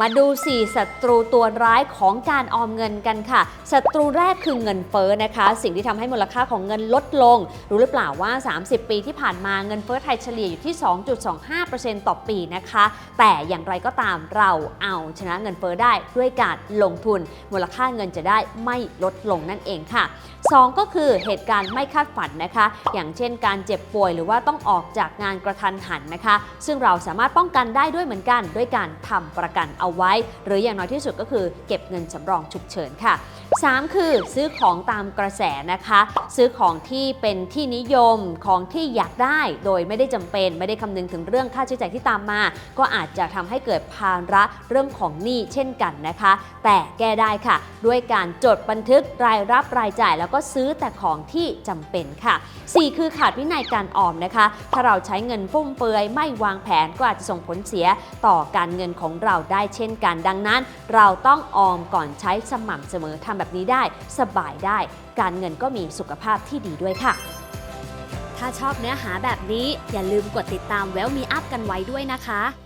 มาดู 4ศัตรูตัวร้ายของการออมเงินกันค่ะ ศัตรูแรกคือเงินเฟ้อนะคะ สิ่งที่ทำให้มูลค่าของเงินลดลง รู้หรือเปล่าว่า 30 ปีที่ผ่านมาเงินเฟ้อไทยเฉลี่ยอยู่ที่ 2.25%ต่อปีนะคะ แต่อย่างไรก็ตามเราเอาชนะเงินเฟ้อได้ด้วยการลงทุน มูลค่าเงินจะได้ไม่ลดลงนั่นเองค่ะ 2 ก็คือเหตุการณ์ไม่คาดฝันนะคะ อย่างเช่นการเจ็บป่วยหรือว่าต้องออกจากงานกระทันหันนะคะ ซึ่งเราสามารถป้องกันได้ด้วยเหมือนกัน ด้วยการทำประกันเอาไว้ หรืออย่างน้อยที่สุดก็คือเก็บเงินสำรองฉุกเฉินค่ะ 3 คือซื้อของตามกระแสนะคะ ซื้อของที่เป็นที่นิยมของที่อยากได้โดยไม่ได้จำเป็นไม่ได้คำนึงถึงเรื่องค่าใช้จ่ายที่ตามมา ก็อาจจะทำให้เกิดภาระเรื่องของหนี้เช่นกันนะคะ แต่แก้ได้ค่ะ ด้วยการจดบันทึกรายรับรายจ่าย แล้วก็ซื้อแต่ของที่จำเป็นค่ะ 4 คือขาดวินัยการออมนะคะ ถ้าเราใช้เงินฟุ่มเฟือยไม่วางแผนก็อาจจะส่งผลเสียต่อการเงินของเราได้เช่นกัน ดังนั้นเราต้องออมก่อนใช้สม่ำเสมอทำแบบนี้ได้ สบายได้ การเงินก็มีสุขภาพที่ดีด้วยค่ะ ถ้าชอบเนื้อหาแบบนี้อย่าลืมกดติดตาม w e l l Me Up กันไว้ด้วยนะคะ